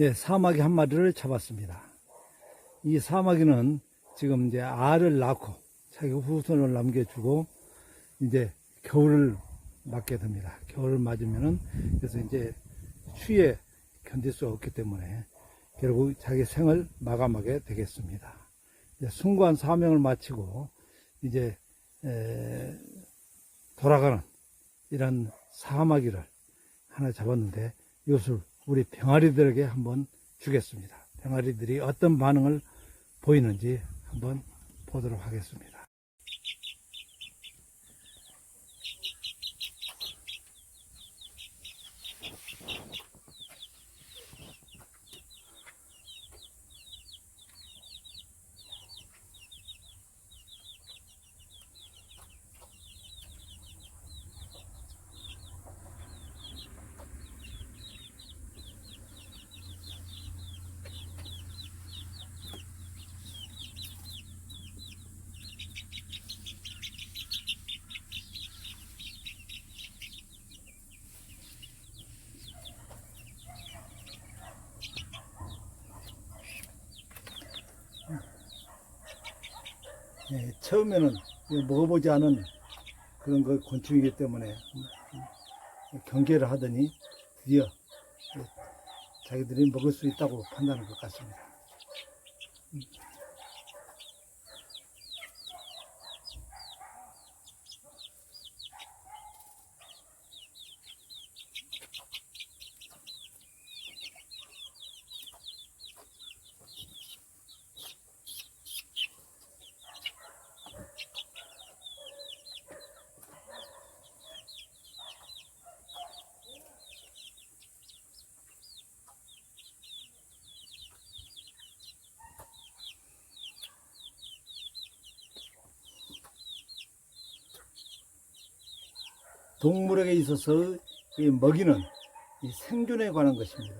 예, 사마귀 한 마리를 잡았습니다. 이 사마귀는 지금 이제 알을 낳고 자기 후손을 남겨주고 이제 겨울을 맞게 됩니다. 겨울을 맞으면은 그래서 이제 추위에 견딜 수 없기 때문에 결국 자기 생을 마감하게 되겠습니다. 이제 숭고한 사명을 마치고 이제 에, 돌아가는 이런 사마귀를 하나 잡았는데 이것을 우리 병아리들에게 한번 주겠습니다. 병아리들이 어떤 반응을 보이는지 한번 보도록 하겠습니다. 예, 처음에는 먹어보지 않은 그런 그 곤충이기 때문에 경계를 하더니 드디어 자기들이 먹을 수 있다고 판단한 것 같습니다. 동물에게 있어서 이 먹이는 이 생존에 관한 것입니다.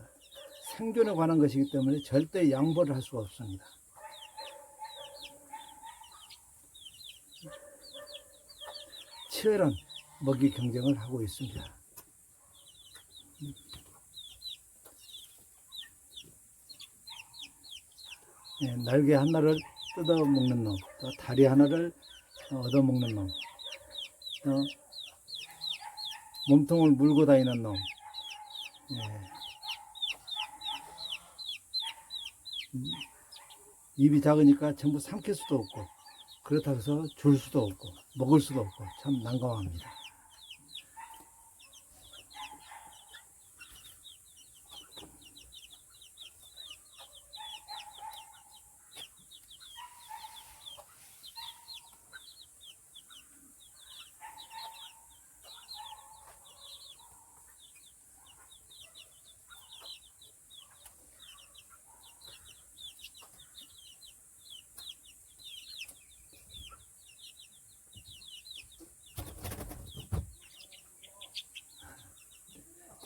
생존에 관한 것이기 때문에 절대 양보를 할 수가 없습니다. 치열한 먹이 경쟁을 하고 있습니다. 예, 날개 하나를 뜯어 먹는 놈, 또 다리 하나를 얻어 먹는 놈, 또 몸통을 물고 다니는 놈. 예. 음, 입이 작으니까 전부 삼킬 수도 없고, 그렇다고 해서 줄 수도 없고, 먹을 수도 없고, 참 난감합니다.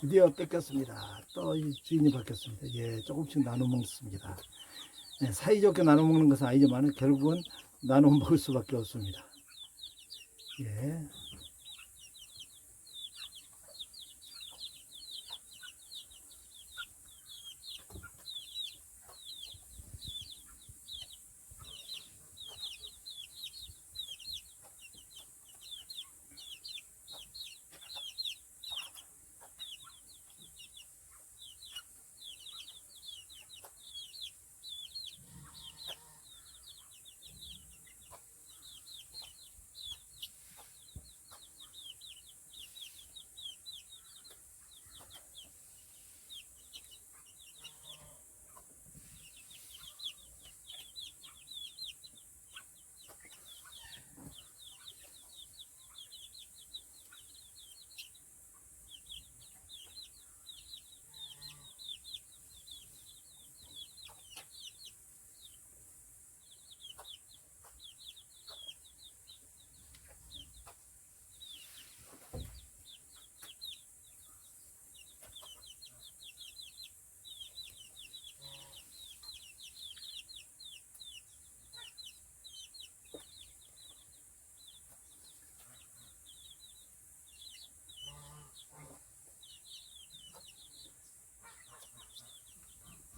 드디어 뺏겼습니다. 또이 주인이 바뀌었습니다. 예, 조금씩 나눠 먹습니다. 예, 사이좋게 나눠 먹는 것은 아니지만 결국은 나눠 먹을 수밖에 없습니다. 예.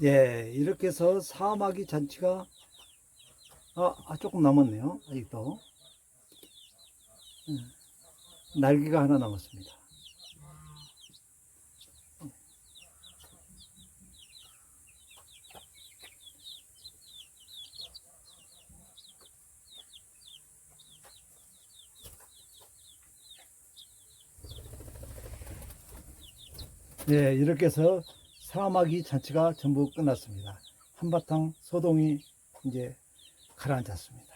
예, 이렇게 해서 사마귀 잔치가 아, 아, 조금 남았네요. 아직도 음, 날개가 하나 남았습니다. 네, 이렇게 해서 사마귀 잔치가 전부 끝났습니다. 한바탕 소동이 이제 가라앉았습니다.